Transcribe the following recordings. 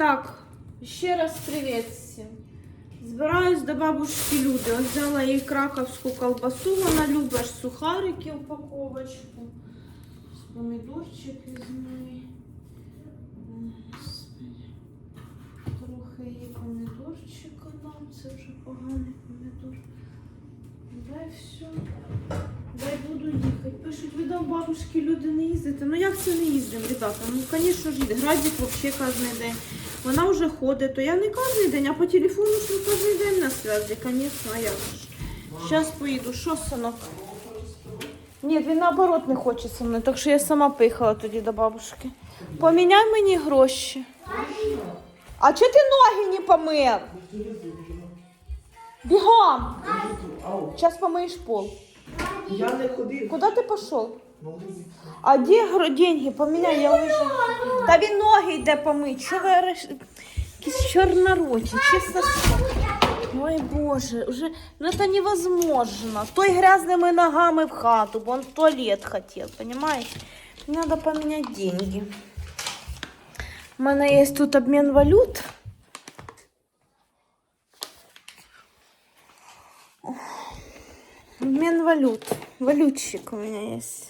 Так, ще раз привіт всім. Збираюсь до бабушки Люди. Ось взяла їй краковську колбасу, вона любить сухарики упаковочку. Помідорчик візьми. Господи. Трохи їй помідорчика дам. Це вже поганий помідор. Дай все. Дай буду їхати. Пишуть, ви до бабушки люди не їздите. Ну як це не їздимо, ребята? Ну, звісно ж, їде. Градік взагалі кожен день. Вона вже ходить, то я не кожен день, а по телефону ж не кожен день на зв'язку, звісно, як ж. Зараз поїду. Що, синок? Ні, він наоборот не хоче зі мною, так що я сама поїхала тоді до бабушки. Поміняй мені гроші. А чого ти ноги не помив? Бігом! Зараз помиєш пол. Я не ходив. Куда ты пошел? А где гро- деньги? Поменяй, я уже. Та він ноги йде помить. Що ви реш... Якісь чорнороті, чесно. слово. Ой Боже, уже ну это невозможно. Той грязными ногами в хату, бо он в туалет хотел, понимаете? Надо поменять деньги. У мене є тут обмін валют. Обмен валют. Валютчик у меня есть.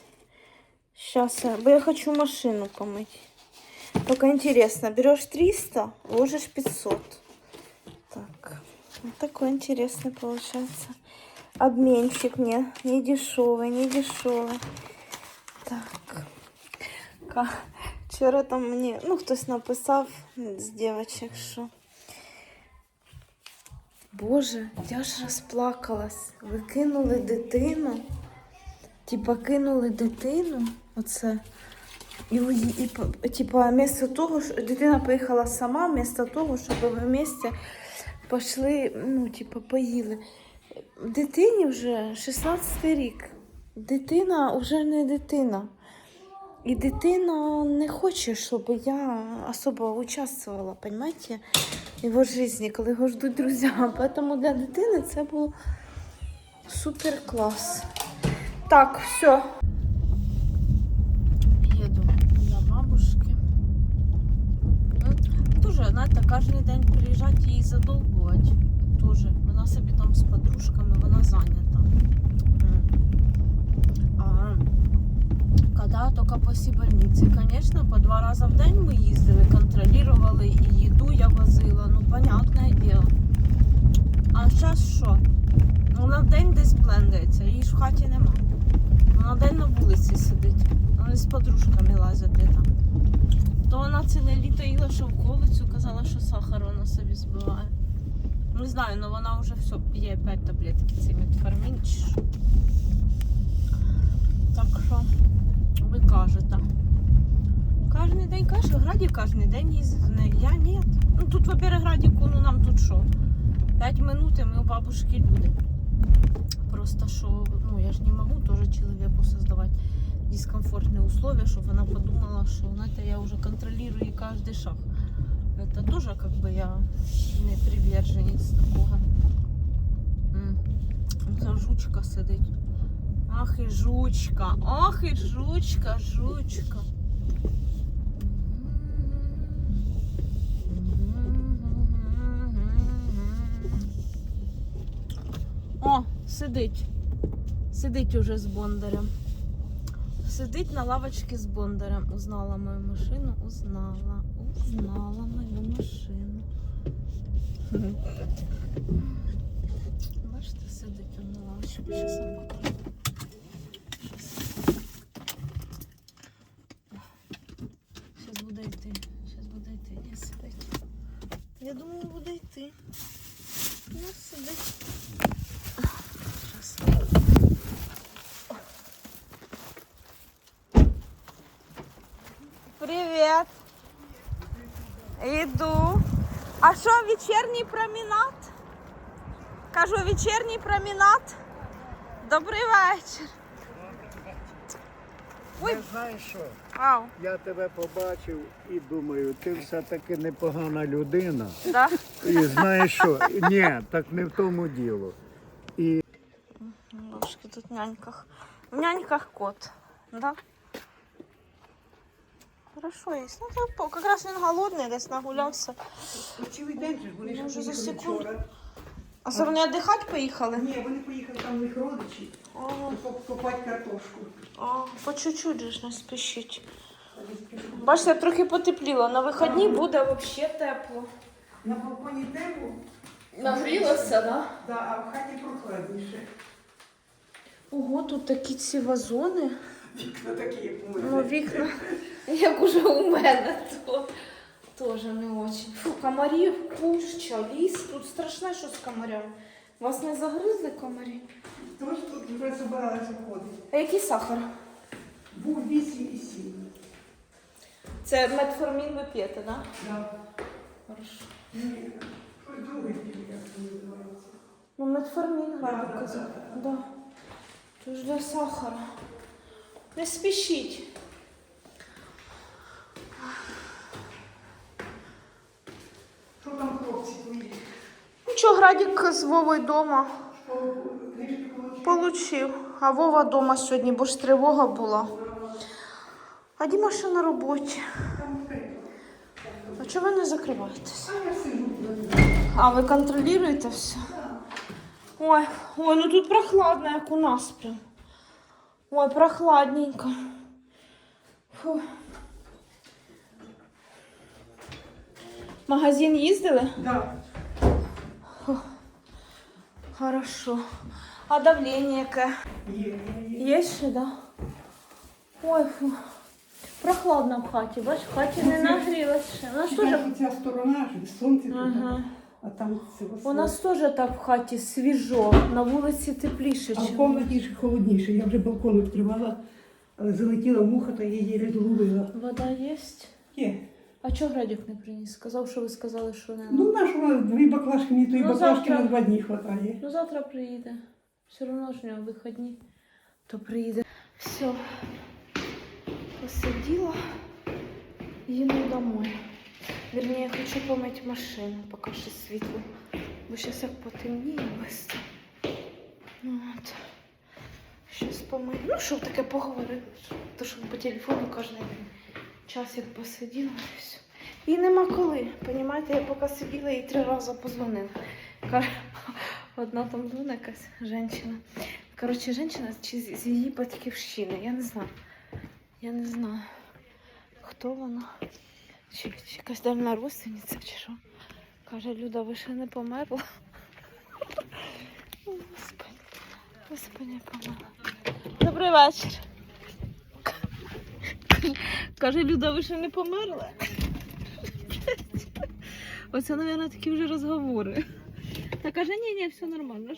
Сейчас, я, бо я хочу машину помыть. Только интересно, берешь 300, ложишь 500. Так, вот такой интересный получается. Обменчик мне, не дешевый, не дешевый. Так. Вчора там мені, ну хтось написав з дівчаток, що Боже, я ж розплакалась. Ви кинули дитину. Типа кинули дитину. Оце. І, і, по- типа, вместо того, що дитина поїхала сама, вместо того, щоб ви вместе пішли, ну, типа, поїли. Дитині вже 16 рік. Дитина вже не дитина. І дитина не хоче, щоб я особо участвувала, понимаете? его жизни, коли його ждуть друзі. Поэтому для дитини це був супер клас. Так, все. Їду до бабушки. Тоже, знаєте, кожен день приїжджати її задовбувати. Тоже. Вона собі там з подружками, вона зайнята. М. А когда только после больницы, конечно, по два раза в день мы ездили, контролировали и еду я возила, ну понятное дело. А зараз що? Вона в день десь блендається, її в хаті нема. Вона день на вулиці сидить. Вони з подружками лазять де там. То вона ціле літо їла шовковицю, казала, що сахар вона собі збиває. Не знаю, але вона вже все п'є 5 таблетки ці метформін. Так що ви кажете. Кожен день каже, Граді кожен день їздить. Я ні. Ну тут, во-первых, ну нам тут що? 5 минут і ми у бабушки люди. Просто що, ну я ж не можу теж чоловіку создавати дискомфортні условия, щоб вона подумала, що знаєте, я вже контролюю її кожен шаг. Это тоже как бы я не приверженець такого. Це жучка сидить. Ах і жучка, ах і жучка, жучка. О, сидить. Сидить уже з бондарем. Сидить на лавочці з бондарем. Узнала мою машину, узнала. Узнала мою машину. Бачите, сидить он на лавочці. Я покажу. Сейчас буде йти. Сейчас буде йти. Ні, сидить. Я думаю, буде йти. Ну, сидить. Щас. Привіт. Іду. А що, вечірній промінат? Кажу, вечірній промінат. Добрий вечір. Ой. Я знаєш що? Ау, Я тебе побачив і думаю, ти все-таки непогана людина. да? І знаєш що? Ні, так не в тому діло. І Ножки тут в няньках. В няньках кот, да? Хорошо есть. Ну, так, по- как раз він голодний, десь нагулявся. Цілий ж вони ж Ну, вже за секунду. А це вони віддихати поїхали? Ні, вони поїхали там у них родичі Ага. копати картошку. А, по чуть-чуть же ж не спішіть. Бачите, трохи потепліло. На вихідні буде взагалі тепло. На балконі тепло, Нагрілося, да? да, а в хаті прохладніше. Ого, тут такі ці вазони. Вікна такі, як у Ну, вікна, як уже у мене, то теж не очень. Фу, комарів, куща, ліс. Тут страшне, що з комарями. Вас не загризли комарі? Тож тут вже збиралася ходити. А який сахар? Був 8 і 7. Це метформін ви п'єте, так? Да? Да. Хорошо. Ні, щось друге пів, як це називається. Ну, метформін Да, да, казав. да, Да. Тож для сахара. Не спішіть. Що там хлопці твої? Нічого, Градік з Вовою вдома получив. А Вова вдома сьогодні, бо ж тривога була. А Діма ще на роботі. А чого ви не закриваєтесь? А, ви контролюєте все? Ой, ой, ну тут прохладно, як у нас прям. Ой, прохладненько. Фу. Магазин їздили? Да. Хорошо. А давление яке? Є, є, є. Є ще, да? Ой, фу. Прохладно в хаті, бач, в хаті не нагрілося ще. У нас теж, Ця сторона сонце тут, Ага. а там це у нас теж так в хаті свіжо, на вулиці тепліше, А в ніж. кімнаті ж холодніше. Я вже балкон відкривала, але залетіла муха, та її зловила. Вода є? Є. А чого Градік не приніс? Сказав, що ви сказали, що не. Ну, на що дві баклажки, мені тої Ну, баклажки завтра. на два дні вистачає. Ну завтра приїде. Все одно ж у нього вихідні, то приїде. Все. Посиділа. Їду домой. Вернее, хочу помити машину, поки ще світло. Бо зараз як потемніє швидко. Ну от. Щось помию. Ну, що таке поговорити? То що по телефону кожен день. Час як посиділа і. І нема коли. Понімаєте, я поки сиділа і три рази позвонила. Одна там була якась жінка. Коротше, жінка чи з її батьківщини. Я не знаю. Я не знаю, хто вона. Чи, чи якась давна родственниця, чи що. Каже, Люда, ви ще не померла. Господи, Господи, померла. Добрий вечір. Каже, Люда, ви ще не померла. Оце, мабуть, такі вже розговори. Та каже, ні, ні, все нормально.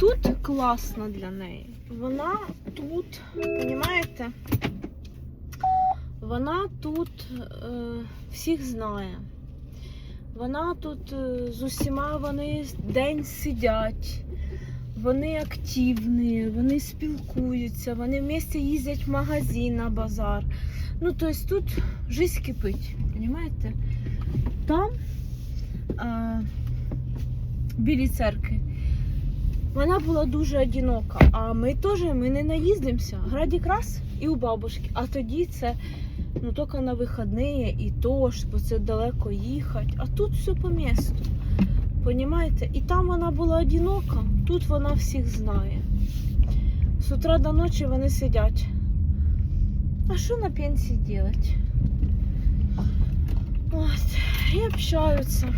Тут класно для неї. Вона тут, розумієте? Вона тут е, всіх знає. Вона тут е, з усіма вони день сидять, вони активні, вони спілкуються, вони вместе їздять в магазин на базар. Ну, тобто тут жизнь кипить, розумієте? Там, е, білі церкви, вона була дуже одинока. А ми теж ми не наїздимося. Градік раз і у бабушки. А тоді це ну, тільки на вихідні і то ж, бо це далеко їхати. А тут все по місту. Понімаєте? І там вона була одинока, тут вона всіх знає. З утра до ночі вони сидять. А що на пенсії делать? От, і общаються.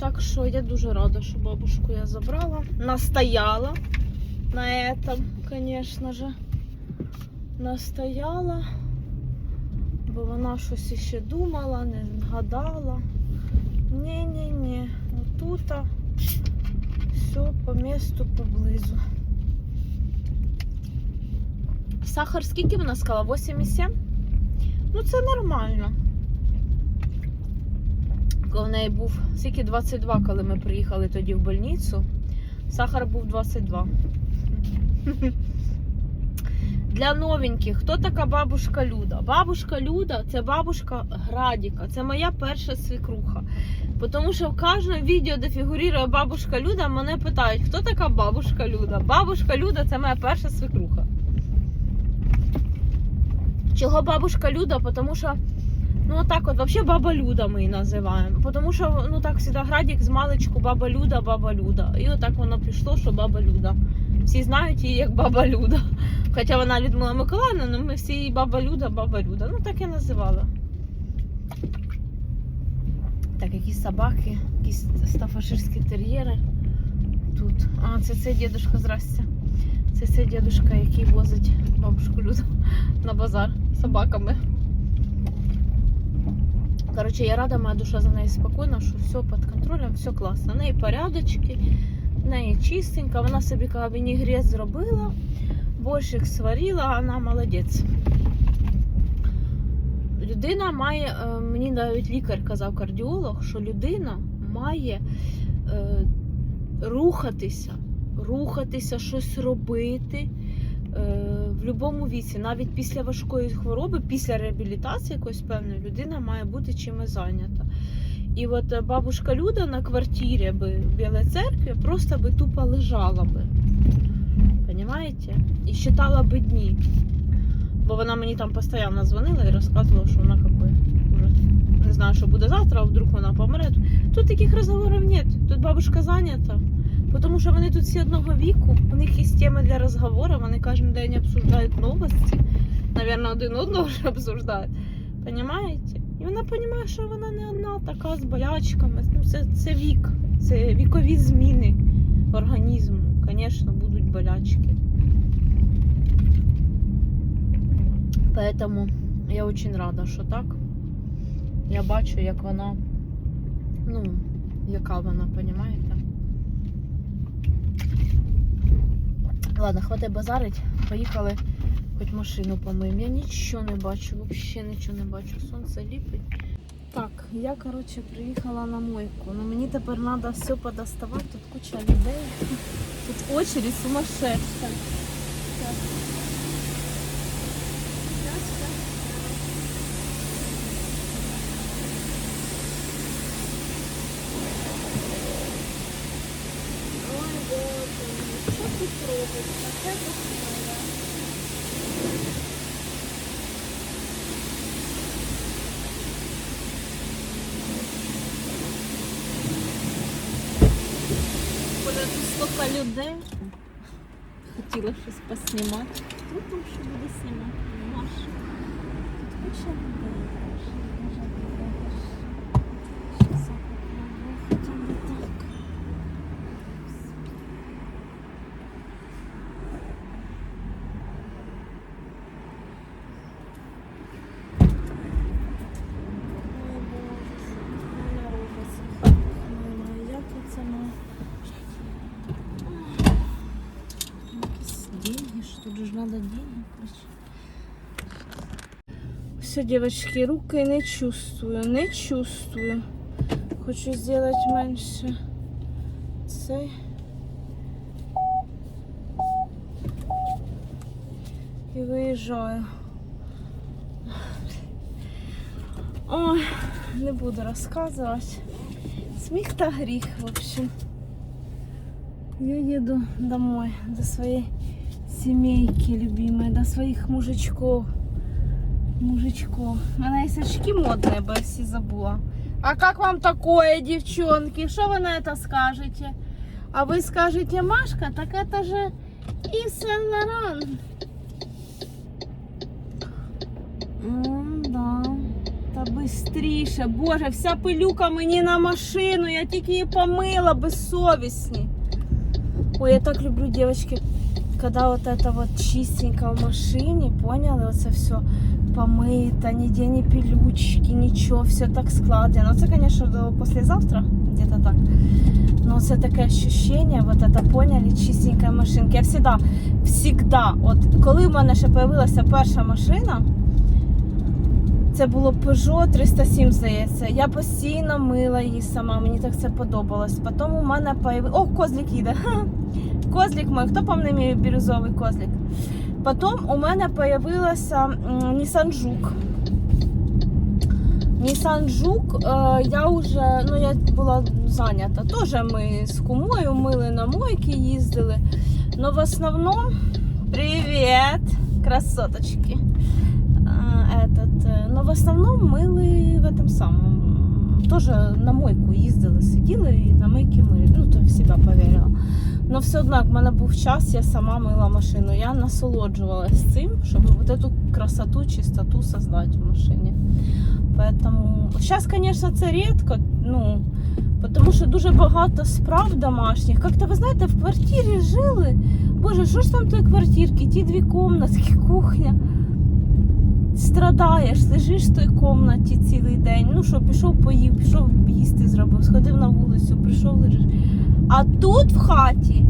Так що я дуже рада, що бабушку я забрала. Настояла на этом, конечно же. Настояла, бо вона щось іще думала, не гадала. Ні-ні-ні, тут Все по місту поблизу. Сахар скільки вона сказала? 8,7? Ну це нормально. Коли в неї був скільки 22, коли ми приїхали тоді в больницю. Сахар був 22. Для новеньких, хто така бабушка Люда? Бабушка Люда це бабушка Градіка. Це моя перша свекруха. Тому що в кожному відео, де фігурує бабушка Люда, мене питають, хто така бабушка Люда? Бабушка Люда це моя перша свекруха. Чого бабушка Люда? Тому що, ну так от, взагалі баба Люда ми її називаємо. Тому що, ну так, завжди Градік з маличку баба Люда, баба Люда. І отак воно пішло, що баба Люда. Всі знають її як баба Люда. Хоча вона Людмила Миколаївна, але ми всі її баба Люда, баба Люда. Ну так і називали. Так, якісь собаки, якісь стафаширські тер'єри. Тут. А, це цей дідушка, здрасте. Це цей дідушка, який возить бабушку Люду на базар собаками. Коротше, я рада, моя душа за неї спокійна, що все під контролем, все класно. В неї порядочки, в неї чистенько, вона собі вінігрет зробила, борщик сварила, вона молодець. Людина має, е, мені навіть лікар казав кардіолог, що людина має е, рухатися, рухатися, щось робити е, в будь-якому віці, навіть після важкої хвороби, після реабілітації якоїсь певної, людина має бути чимось зайнята. І от бабушка Люда на квартирі би в Білій церкві просто би тупо лежала би. Понимаете? І считала би дні. Бо вона мені там постійно дзвонила і розказувала, що вона как уже не знаю, що буде завтра, а вдруг вона помре. Тут таких розговорів нет. Тут бабушка зайнята. Тому що вони тут всі одного віку, у них є теми для розговору, вони кожен день обсуждають новості. Навірно, один одного вже обсуждають. Понимаете? І вона розуміє, що вона не одна така з болячками. Ну, це, це вік, це вікові зміни організму. Звісно, будуть болячки. Поэтому я очень рада, що так. Я бачу, як вона, ну, яка вона, понимаєте? Ладно, хватить базарить. Поїхали, хоч машину помиємо. Я нічого не бачу, взагалі нічого не бачу. Сонце ліпить. Так, я, коротше, приїхала на мойку. Ну мені тепер треба все подоставати. Тут куча людей. Тут очередь сумасшедша. Так. що тут робиться? Це безсмертя. Коли тут стільки людей. Хотіла щось поснімати. Хто там що буде знімати? Маша. Тут куча Все, девочки, руки не чувствую, не чувствую. Хочу сделать меньше цей. І виїжджаю. Ой, не буду розказувати. Сміх та гріх, в общем. Я еду домой, до своей семейки любимой, до своих мужичков. Мужичков. У меня есть очки модные, бы если забыла. А как вам такое, девчонки? Что вы на это скажете? А вы скажете, Машка, так это же и Сен-Лоран. М, Да. Та бистріше. Боже, вся пилюка мені на машину. Я тільки її помила безсовісні. Ой, я так люблю, девочки, когда вот это вот чистенько в машине, поняли, оце все Помыто, нигде не пилючки, ничего, все так складено. Це, конечно, до послезавтра, где-то так. Но це таке ощущение, вот это, поняли, чистенькая машинка. Я всегда, всегда, от коли в мене ще появилася перша машина, це було Peugeot 307, здається. Я постійно мила її сама, мені так це подобалось. Потім у мене появився... О, козлик їде. Козлик мой, хто пам'ятає мій бірюзовий козлик? Потім у мене появилася м, Nissan Жук. Nissan Жук, е, я вже ну я була зайнята. Теж ми з кумою мили на мойки їздили. Но в основному привіт, красоточки. Этот, но в основному мили в этом самому. Тоже на мойку їздили, сиділи і на мийки мили. Ну, то в себе повірила. Но все одно, в мене був час, я сама мила машину. Я насолоджувалась цим, щоб вот эту красоту, чистоту создать в машині. Поэтому сейчас, конечно, це рідко, ну, тому що дуже багато справ домашніх. Как-то, ви знаєте, в квартирі жили. Боже, що ж там той квартирки? Ті дві комнатки, кухня. Страдаєш, лежиш в той комнаті цілий день. Ну що, пішов поїв, пішов їсти зробив, сходив на вулицю, прийшов лежиш. А тут в хаті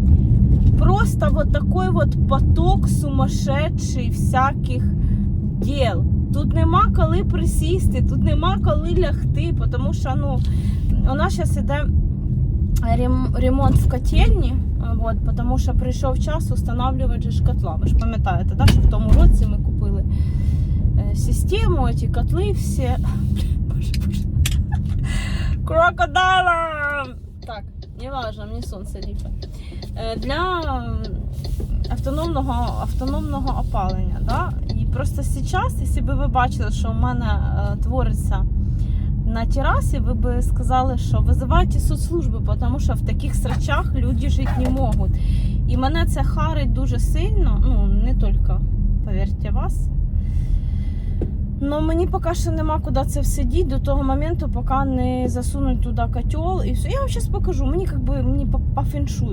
просто вот такой вот поток сумасшедший всяких дел. Тут нема коли присісти, тут нема коли лягти, тому що ну, у нас зараз іде ремонт в котельні, от, тому що прийшов час встановлювати ж. Ви ж пам'ятаєте, да, що в тому році ми купили е, систему, ці котли всі. Боже, боже. Крокодила! Так, не мені сонце ліпить. Е, Для автономного, автономного опалення. Да? І просто зараз, якщо б ви бачили, що в мене е, твориться на терасі, ви б сказали, що визивайте соцслужби, тому що в таких срачах люди жити не можуть. І мене це харить дуже сильно, ну не тільки, повірте вас. Ну мені поки що нема куди це все діти до того моменту, поки не засунуть туди котел. І все. Я вам зараз покажу. Мені бы, мені по,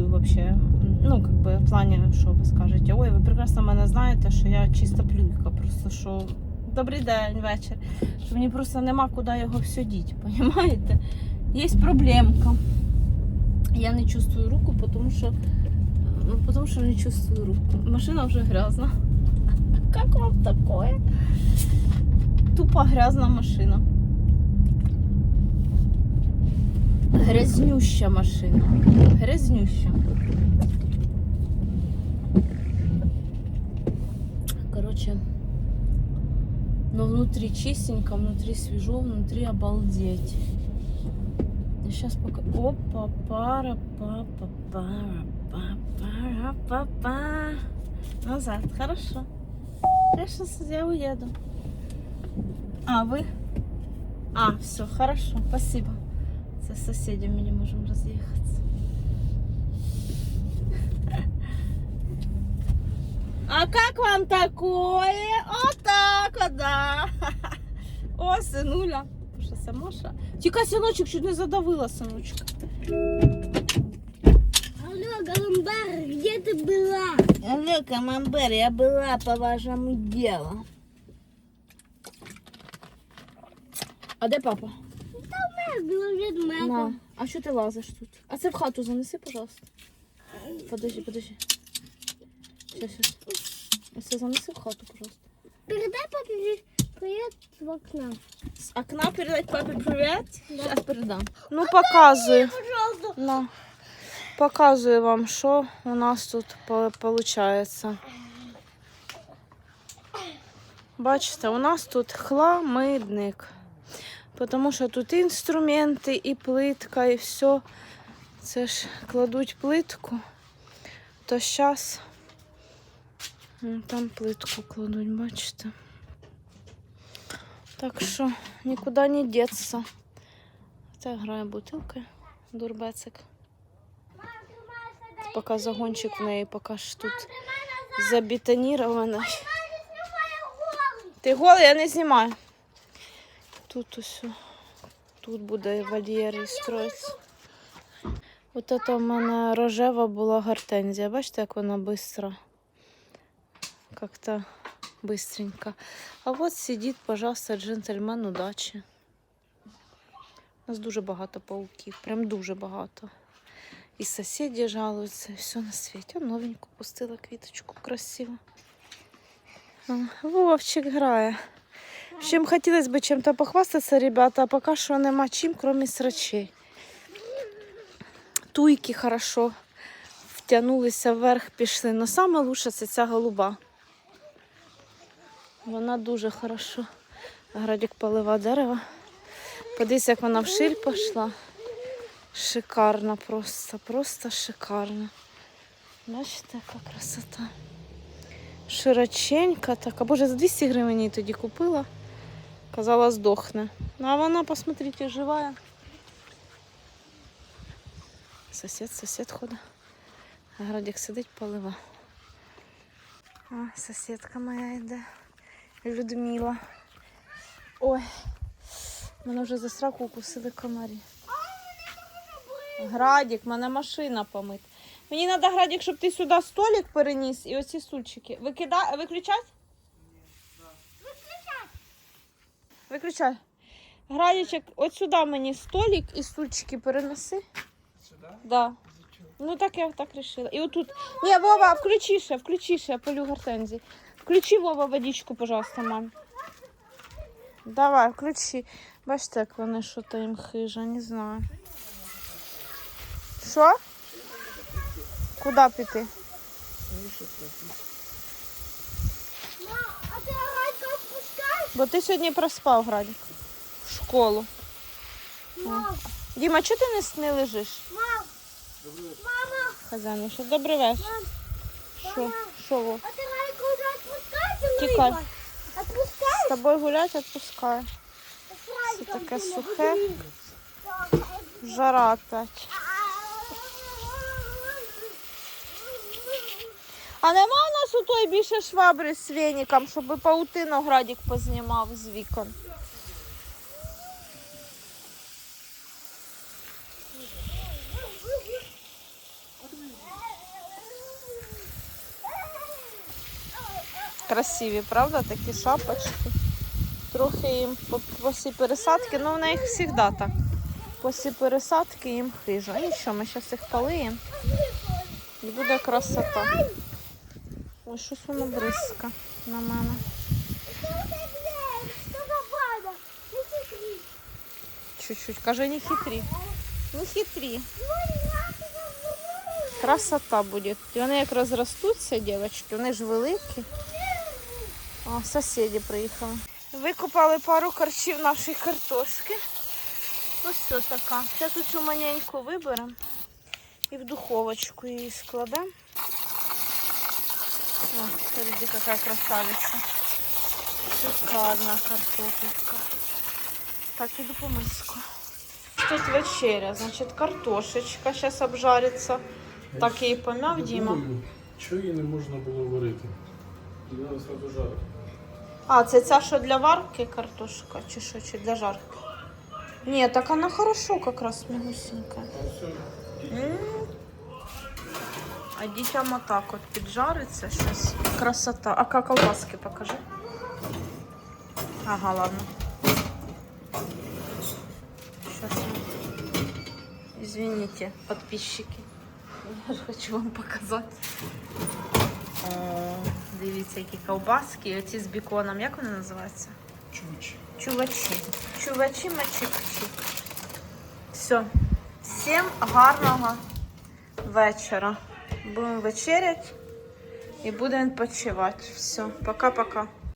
вообще. Ну, бы, в плані, що ви скажете, ой, ви прекрасно мене знаєте, що я чиста плюйка. Просто що добрий день, вечір. Що мені просто нема куди його все діти, понимаєте? Є проблемка. Я не чувствую руку, тому що, ну, тому що не чувствую руку. Машина вже грязна. Как вам такое? Тупо грязна машина. Грязнюща машина. Грязнюща. Короче, но внутри чистенько, внутри свежо, внутри обалдеть. Сейчас пока... Опа, пара, папа, пара, пара, папа. Назад, хорошо. Хорошо, я уеду. А, вы? А, все, хорошо, спасибо. Со соседями не можем разъехаться. А как вам такое? Вот так вот, да. О. Що це Маша? Тікай, синочок, чуть не задавила, синочка. Алло, Галамбар, где ты была? Алло, камамбер, я была по вашему делу. А де папа? Говорит На. А що ти лазиш тут? А це в хату занеси, пожалуйста. Подожди, подожди. Сейчас, сейчас. Це занеси в хату, пожалуйста. Передай папе привет в окна. С окна передать папе привет? Сейчас передам. Ну, показую. Пожалуйста. На. Показую вам, що у нас тут виходить. Бачите, у нас тут хламидник. Тому що тут і інструменти, і плитка, і все. Це ж кладуть плитку. То зараз там плитку кладуть, бачите. Так що нікуди не деться. Це грає бутилка, дурбецик. Поки загончик в неї поки ж тут забетоніровано. Ти голий, я не знімаю. Тут усе. Тут буде вольєр строїться. От це в мене рожева була гортензія. Бачите, як вона швидко. Как-то быстренько. А от сидить, пожалуйста, джентльмен удачі. У нас дуже багато пауків, прям дуже багато. І сусіди жалуються, і все на світі. Новеньку пустила квіточку красиво. Вовчик грає. Чим хотілося б чим-то похвастатися, ребята, а поки що нема чим, крім срачей. Туйки хорошо втягнулися вверх, пішли. Но лучше це ця голуба. Вона дуже хорошо. Градік полива дерева. Подивись, як вона в шиль пішла. Шикарно просто, просто шикарно. Бачите, яка красота. Широченька така. Боже, за 200 гривень її тоді купила. Казала, здохне. Ну, а вона, посмотрите, живая. Сосед, сосед ходить. Градик сидить, полива. А, сусідка моя йде. Людмила. Ой, мене вже за сраку укусили комарі. Градик, мене машина помить. Мені треба, Градик, щоб ти сюди столик переніс і оці сульчики. Викида... Виключать? Виключай. Градичек, от сюди мені столик і стульчики перенеси. Сюди? Да. Ну так я так решила. І отут. Ні, Вова, включи ще, включи ще, полю гортензії. Включи, Вова, водичку, пожалуйста, мам. Давай, включи. Бачите, як вони що то їм хижа, не знаю. Що? Куди піти? Ма, а ти Галька відпускаєш? Бо ти сьогодні проспав, Градик. В школу. Мам, Діма, чого ти не, не лежиш? мам, мама, Хазяїн, що добрий вечір. Що? Що, Вов? а ти Гальку вже відпускаєш? Тікай. Відпускаєш? З тобою гулять відпускаю. Галька, таке сухе. Жара опять. А нема у нас у той більше швабри з веником, щоб паутину градик познімав з вікон. Красиві, правда? Такі шапочки. Трохи їм по- після пересадки, ну в них завжди так. Після пересадки їм хижа. І що, ми зараз їх полиємо. І буде красота. Ой, щось воно бризка на мене. Чуть-чуть. Каже, не хитрі. Не хитрі. Красота буде. І вони як розростуться, дівчатки, вони ж великі. О, сусіди приїхали. Викопали пару корчів нашої картошки. Ось що така. Зараз оцю маленьку виберемо і в духовочку її складемо. О, смотрите, какая красавица. Шикарна картопелька. Так, иду по миску. Тут вечеря, значить, картошечка зараз обжариться. Так її помяв Діма. Чого її не можна було варити? Треба сразу жарити. А, це ця що для варки картошка, чи що, чи для жарки? Ні, так вона хорошо якраз мягусенька. А дітям отак от піджариться щось. Красота. А как колбаски покажи. Ага, ладно. Сейчас Извините, подписчики. Я ж хочу вам показати. О, дивіться, які ковбаски. Оці з біконом. Як вони називаються? чувачі. Чувачі. Чувачі мачикчі. Все. Всім гарного вечора. Будемо вечеряти і будемо відпочивати. Все, пока-пока.